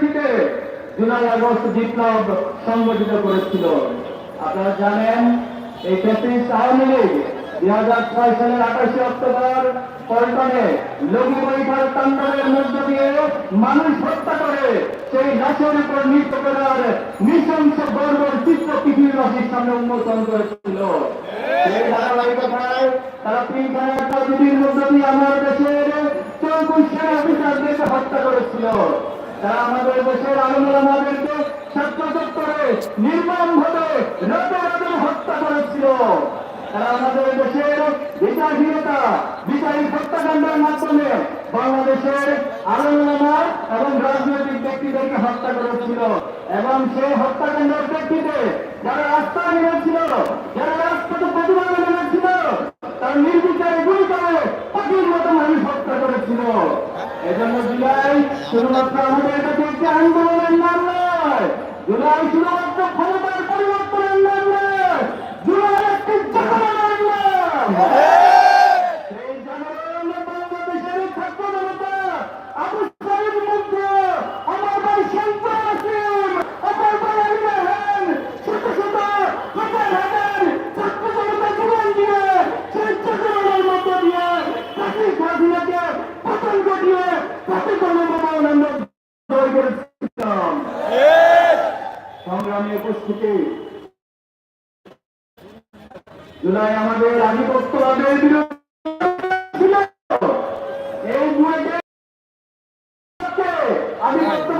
প্রেক্ষিতে July August বিপ্লব সংগঠিত করেছিল। আপনারা জানেন, এই ফ্যাসিস্ট আওয়ামী লীগ দুই হাজার ছয় সালের আঠাশে অক্টোবর পল্টনে লঘু বৈঠার তাণ্ডবের মধ্য দিয়ে মানুষ হত্যা করে, সেই লাশের উপর নৃত্য করার নৃশংস গর্বর চিত্র পৃথিবীবাসীর সামনে উন্মোচন করেছিল। সেই ধারাবাহিকতায় তারা তিনখানা ট্রাজেডির মধ্য দিয়ে আমার দেশের চৌকুশ সেনা অফিসারদেরকে হত্যা করেছিল। তারা আমাদের দেশের আলমাদেরকে ছাত্র চত্বরে নির্মম ভাবে রাতে হত্যা করেছিল। তারা আমাদের দেশের বিচারহীনতা বিচারিক হত্যাকাণ্ডের মাধ্যমে বাংলাদেশের আলমা এবং রাজনৈতিক ব্যক্তিদেরকে হত্যা করেছিল এবং সেই হত্যাকাণ্ডের ব্যক্তিতে যারা রাস্তায় নেমেছিল, যারা রাস্তাতে প্রতিবাদ নেমেছিল তার নির্বিচারে গুলি করে মতো মানুষ হত্যা করেছিল। এজন্য জুলাই শুধুমাত্র আমাদের কাছে একটি আন্দোলনের নাম নয়। জুলাই শুধুমাত্র সংগ্রামী উপস্থিত। জুলাই আমাদের আধিপত্যবাদের বিরুদ্ধে। এই আধিপত্য